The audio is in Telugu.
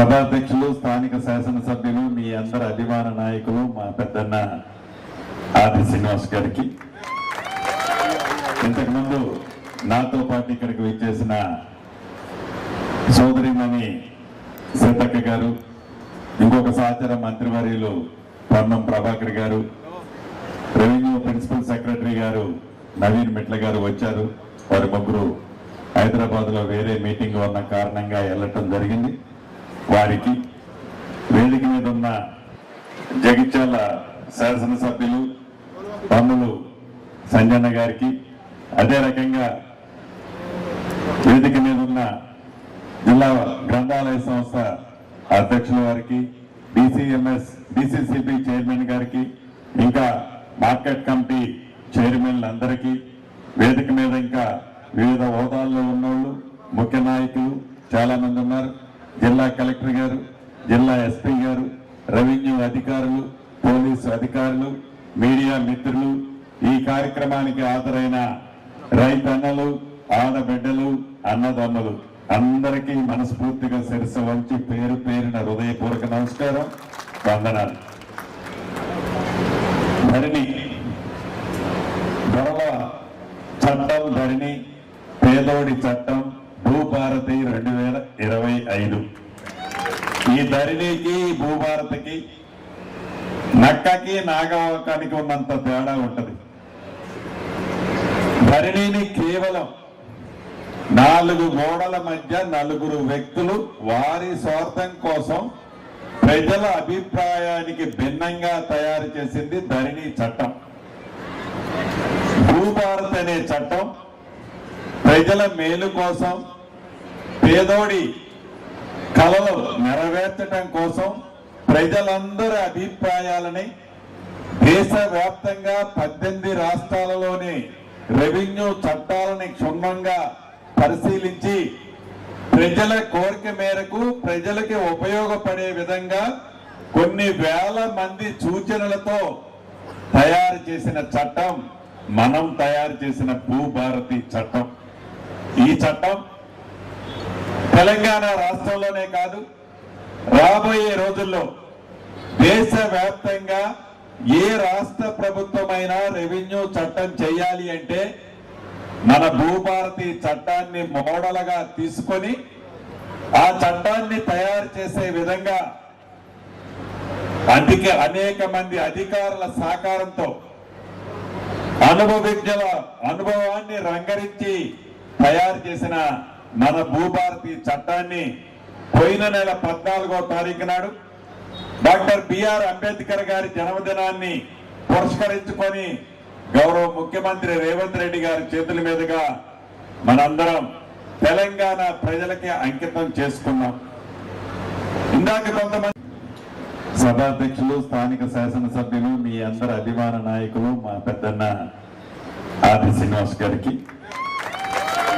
సభాధ్యక్షులు స్థానిక శాసనసభ్యులు మీ అందరు అభిమాన నాయకులు మా పెద్దన్న ఆది శ్రీనివాస్ గారికి. ఇంతకుముందు నాతో పాటు ఇక్కడికి విచ్చేసిన సోదరిమణి సీతక్క గారు ఇంకొక సహచర మంత్రివర్యులు పొన్నం ప్రభాకర్ గారు రెవెన్యూ ప్రిన్సిపల్ సెక్రటరీ గారు నవీన్ మిట్ల గారు వచ్చారు. వారి ముగ్గురు హైదరాబాద్లో వేరే మీటింగ్ ఉన్న కారణంగా వెళ్ళటం జరిగింది. వారికి వేదిక మీద ఉన్న జగిత్యాల శాసనసభ్యులు పన్నులు సంజన్న గారికి అదే రకంగా వేదిక మీద ఉన్న జిల్లా గ్రంథాలయ సంస్థ అధ్యక్షుల వారికి డిసిఎంఎస్ డిసిసిబి చైర్మన్ గారికి ఇంకా మార్కెట్ కమిటీ చైర్మన్లు అందరికీ వేదిక మీద ఇంకా వివిధ హోదాల్లో ఉన్నోళ్ళు ముఖ్య నాయకులు చాలామంది ఉన్నారు. జిల్లా కలెక్టర్ గారు జిల్లా ఎస్పీ గారు రెవెన్యూ అధికారులు పోలీసు అధికారులు మీడియా మిత్రులు ఈ కార్యక్రమానికి హాజరైన రైతన్నలు ఆడబిడ్డలు అన్నదమ్ములు అందరికీ మనస్ఫూర్తిగా శిరస వంచి పేరు పేరిన హృదయపూర్వక నమస్కారం. వందనాలు. ధరణి. ధరల చట్టం ధరణి పేదోడి చట్టం భూభారతి రెండు వేల ఇరవై ఐదు. ఈ ధరణికి భూభారతికి నక్కకి నాగవాకానికి ఉన్నంత తేడా ఉంటది. ధరణిని కేవలం నాలుగు గోడల మధ్య నలుగురు వ్యక్తులు వారి స్వార్థం కోసం ప్రజల అభిప్రాయానికి భిన్నంగా తయారు చేసింది ధరణి చట్టం. భూభారత్ అనే చట్టం ప్రజల మేలు కోసం పేదోడి కళలు నెరవేర్చడం కోసం ప్రజలందరి అభిప్రాయాలని దేశవ్యాప్తంగా పద్దెనిమిది రాష్ట్రాలలోని రెవెన్యూ చట్టాలని క్షుణ్ణంగా పరిశీలించి ప్రజల కోరిక మేరకు ప్రజలకి ఉపయోగపడే విధంగా కొన్ని వేల మంది సూచనలతో తయారు చేసిన చట్టం మనం తయారు చేసిన భూభారతి చట్టం. ఈ చట్టం తెలంగాణ రాష్ట్రంలోనే కాదు రాబోయే రోజుల్లో దేశవ్యాప్తంగా ఏ రాష్ట్ర ప్రభుత్వమైనా రెవెన్యూ చట్టం చేయాలి అంటే మన భూభారతి చట్టాన్ని మోడల్గా తీసుకొని ఆ చట్టాన్ని తయారు చేసే విధంగా అందుకే అనేక మంది అధికారుల సహకారంతో అనుభవజ్ఞుల అనుభవాన్ని రంగరించి తయారు చేసిన మన భూభారతి చట్టాన్ని పోయిన నెల పద్నాలుగో తారీఖు నాడు డాక్టర్ బిఆర్ అంబేద్కర్ గారి జన్మదినాన్ని పురస్కరించుకొని గౌరవ ముఖ్యమంత్రి రేవంత్ రెడ్డి గారి చేతుల మీదుగా మనందరం తెలంగాణ ప్రజలకి అంకితం చేసుకున్నాం. ఇందాక కొంతమంది సభాధ్యక్షులు స్థానిక శాసనసభ్యులు మీ అందరి అభిమాన నాయకులు మా పెద్దన్న ఆది శ్రీనివాస్ గారికి